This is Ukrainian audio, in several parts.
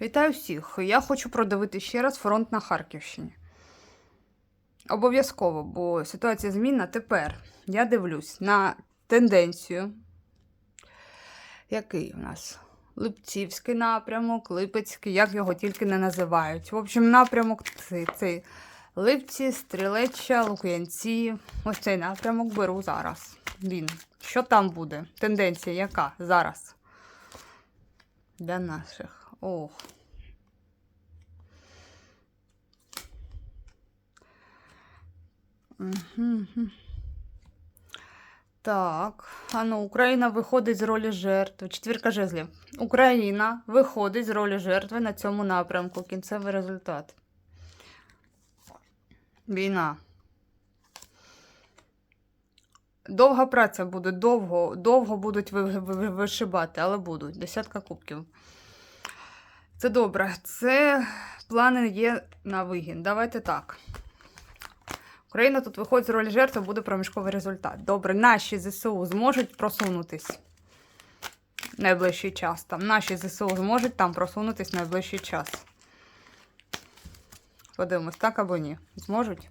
Вітаю всіх! Я хочу продивити ще раз фронт на Харківщині. Обов'язково, бо ситуація змінна. Тепер я дивлюсь на тенденцію. Який у нас? Липцівський напрямок, Липецький, як його тільки не називають. В общем, напрямок цей, цей Липці, Стрілеччя, Лук'янці. Ось цей напрямок беру зараз. Він. Що там буде? Тенденція яка зараз? Для наших. Ох. Так, а ну, Україна виходить з ролі жертви. Четвірка жезлів. Україна виходить з ролі жертви на цьому напрямку. Кінцевий результат. Війна. Довга праця буде, довго, довго будуть ви- ви- ви- вишибати, але будуть. Десятка кубків. Це добре. Це плани є на вигін. Давайте так. Україна тут виходить з ролі жертви, буде проміжковий результат. Добре, наші ЗСУ зможуть просунутись найближчий час. Там наші ЗСУ зможуть там просунутись найближчий час. Подивимось, так або ні. Зможуть?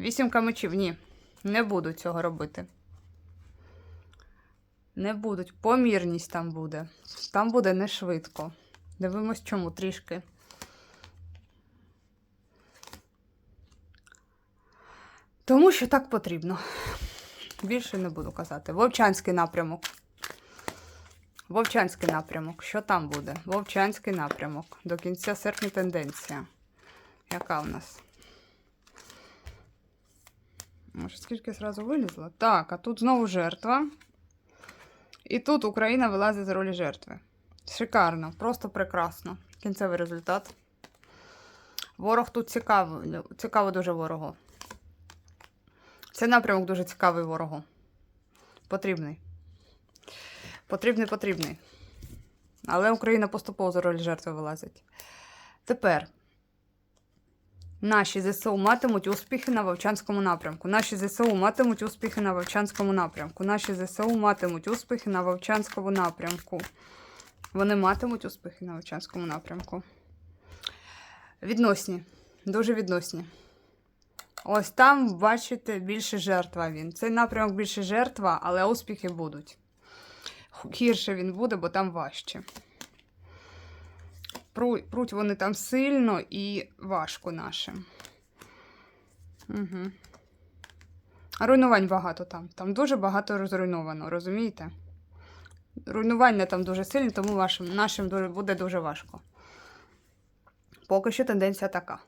Вісімка мечів, ні. Не будуть цього робити. Не будуть. Помірність там буде. Там буде не швидко. Дивимось, чому трішки. Тому що так потрібно. Більше не буду казати. Вовчанський напрямок. Вовчанський напрямок. Що там буде? Вовчанський напрямок. До кінця серпня тенденція. Яка у нас? Може, скільки зразу вилізло? Так, а тут знову жертва. І тут Україна вилазить з ролі жертви. Шикарно, просто прекрасно. Кінцевий результат. Ворог тут цікавий, цікаво дуже ворогу. Цей напрямок дуже цікавий ворогу. Потрібний. Потрібний, потрібний. Але Україна поступово з ролі жертви вилазить. Тепер наші ЗСУ матимуть успіхи на Вовчанському напрямку. Наші ЗСУ матимуть успіхи на Вовчанському напрямку. Наші ЗСУ матимуть успіхи на Вовчанському напрямку. Вони матимуть успіхи на Вовчанському напрямку. Відносні. Дуже відносні. Ось там, бачите, більше жертва він. Цей напрямок більше жертва, але успіхи будуть. Гірше він буде, бо там важче. Пруть вони там сильно і важко нашим. Угу. Руйнувань багато там. Там дуже багато розруйновано, розумієте? Руйнування там дуже сильні, тому вашим, нашим дуже- буде дуже важко. Поки що тенденція така.